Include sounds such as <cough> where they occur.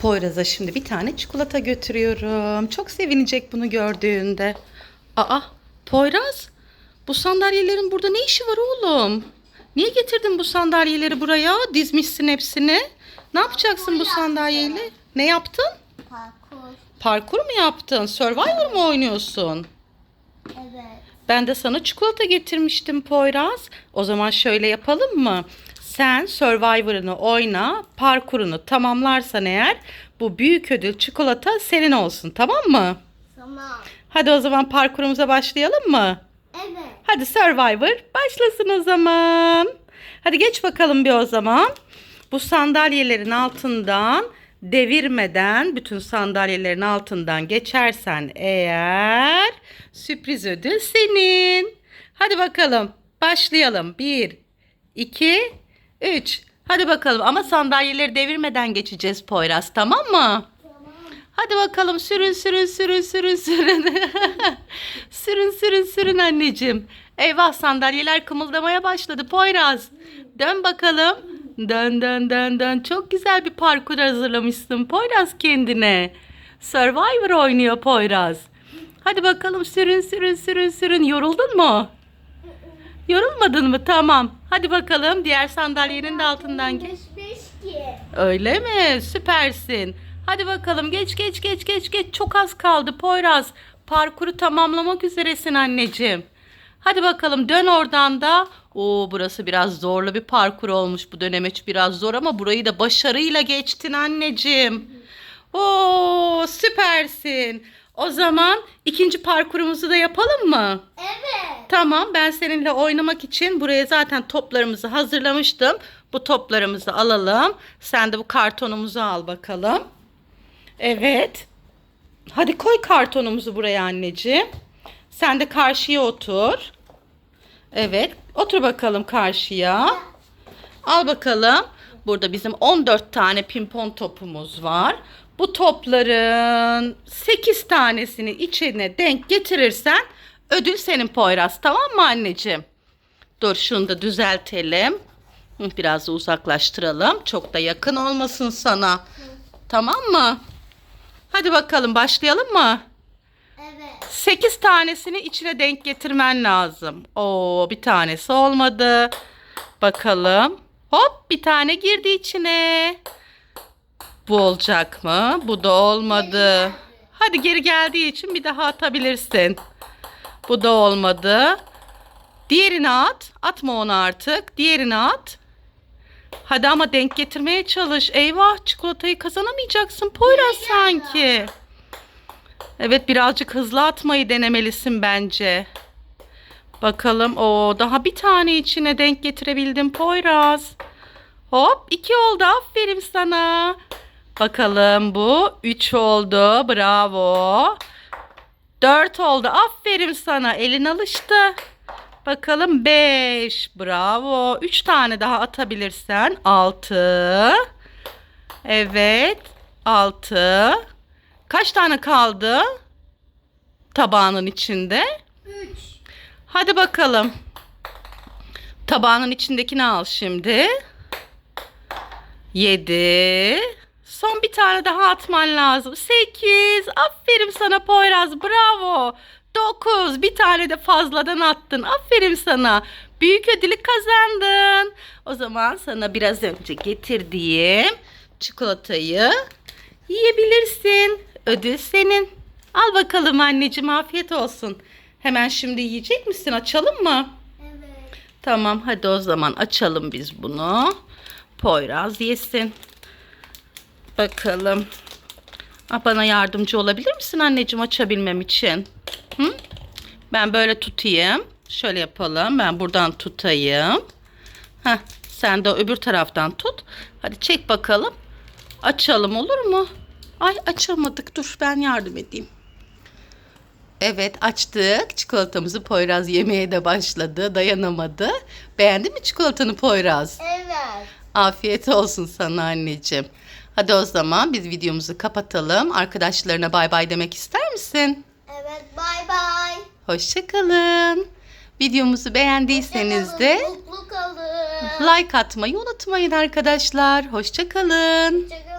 Poyraz'a şimdi bir tane çikolata götürüyorum. Çok sevinecek bunu gördüğünde. Aa, Poyraz, bu sandalyelerin burada ne işi var oğlum? Niye getirdin bu sandalyeleri buraya? Dizmişsin hepsini. Ne yapacaksın bu sandalyeyle? Ne yaptın? Parkur. Parkur mu yaptın? Survivor mu oynuyorsun? Evet. Ben de sana çikolata getirmiştim Poyraz. O zaman şöyle yapalım mı? Sen Survivor'ını oyna, parkurunu tamamlarsan eğer bu büyük ödül çikolata senin olsun tamam mı? Tamam. Hadi o zaman parkurumuza başlayalım mı? Evet. Hadi Survivor başlasın o zaman. Hadi geç bakalım bir o zaman. Bu sandalyelerin altından devirmeden bütün sandalyelerin altından geçersen eğer sürpriz ödül senin. Hadi bakalım başlayalım. 1, 2, 3. Hadi bakalım ama sandalyeleri devirmeden geçeceğiz Poyraz tamam mı? Hadi bakalım sürün sürün sürün sürün sürün. <laughs> sürün sürün sürün anneciğim. Eyvah sandalyeler kımıldamaya başladı Poyraz. Dön bakalım. Dön dön dön dön. Çok güzel bir parkur hazırlamışsın Poyraz kendine. Survivor oynuyor Poyraz. Hadi bakalım sürün sürün sürün sürün. Yoruldun mu? Yorulmadın mı? Tamam. Hadi bakalım diğer sandalyenin de altından geç. Öyle mi? Süpersin. Hadi bakalım geç geç geç geç geç. Çok az kaldı Poyraz. Parkuru tamamlamak üzeresin anneciğim. Hadi bakalım dön oradan da. Oo burası biraz zorlu bir parkur olmuş. Bu dönemeç biraz zor ama burayı da başarıyla geçtin anneciğim. Oo süpersin. O zaman ikinci parkurumuzu da yapalım mı? Evet. Tamam ben seninle oynamak için buraya zaten toplarımızı hazırlamıştım. Bu toplarımızı alalım. Sen de bu kartonumuzu al bakalım. Evet. Hadi koy kartonumuzu buraya anneciğim. Sen de karşıya otur. Evet. Otur bakalım karşıya. Al bakalım. Burada bizim 14 tane pimpon topumuz var. Bu topların 8 tanesini içine denk getirirsen ödül senin Poyraz. Tamam mı anneciğim? Dur şunu da düzeltelim. Biraz da uzaklaştıralım. Çok da yakın olmasın sana. Tamam mı? Hadi bakalım başlayalım mı? Evet. 8 tanesini içine denk getirmen lazım. Oo bir tanesi olmadı. Bakalım. Hop bir tane girdi içine. Bu olacak mı? Bu da olmadı. Hadi geri geldiği için bir daha atabilirsin. Bu da olmadı. Diğerini at. Atma onu artık. Diğerini at. Hadi ama denk getirmeye çalış. Eyvah çikolatayı kazanamayacaksın Poyraz sanki. Evet birazcık hızlı atmayı denemelisin bence. Bakalım o daha bir tane içine denk getirebildim Poyraz. Hop iki oldu aferin sana. Bakalım bu üç oldu bravo. Dört oldu aferin sana elin alıştı. Bakalım beş bravo. Üç tane daha atabilirsen altı. Evet altı. Kaç tane kaldı? Tabağının içinde. Üç. Hadi bakalım. Tabağının içindekini al şimdi. 7. Son bir tane daha atman lazım. 8. Aferin sana Poyraz. Bravo. 9. Bir tane de fazladan attın. Aferin sana. Büyük ödülü kazandın. O zaman sana biraz önce getirdiğim çikolatayı yiyebilirsin. Ödül senin. Al bakalım anneciğim afiyet olsun. Hemen şimdi yiyecek misin? Açalım mı? Evet. Tamam hadi o zaman açalım biz bunu. Poyraz yesin. Bakalım. Ah, Bana yardımcı olabilir misin anneciğim açabilmem için? Hı? Ben böyle tutayım. Şöyle yapalım. Ben buradan tutayım. Heh, sen de öbür taraftan tut. Hadi çek bakalım. Açalım olur mu? Ay açamadık. Dur ben yardım edeyim. Evet açtık. Çikolatamızı Poyraz yemeye de başladı. Dayanamadı. Beğendin mi çikolatanı Poyraz? Evet. Afiyet olsun sana anneciğim. Hadi o zaman biz videomuzu kapatalım. Arkadaşlarına bay bay demek ister misin? Evet. Bay bay. Hoşçakalın. Videomuzu beğendiyseniz de Mutlu kalın. like atmayı unutmayın arkadaşlar. Hoşçakalın. Hoşçakalın.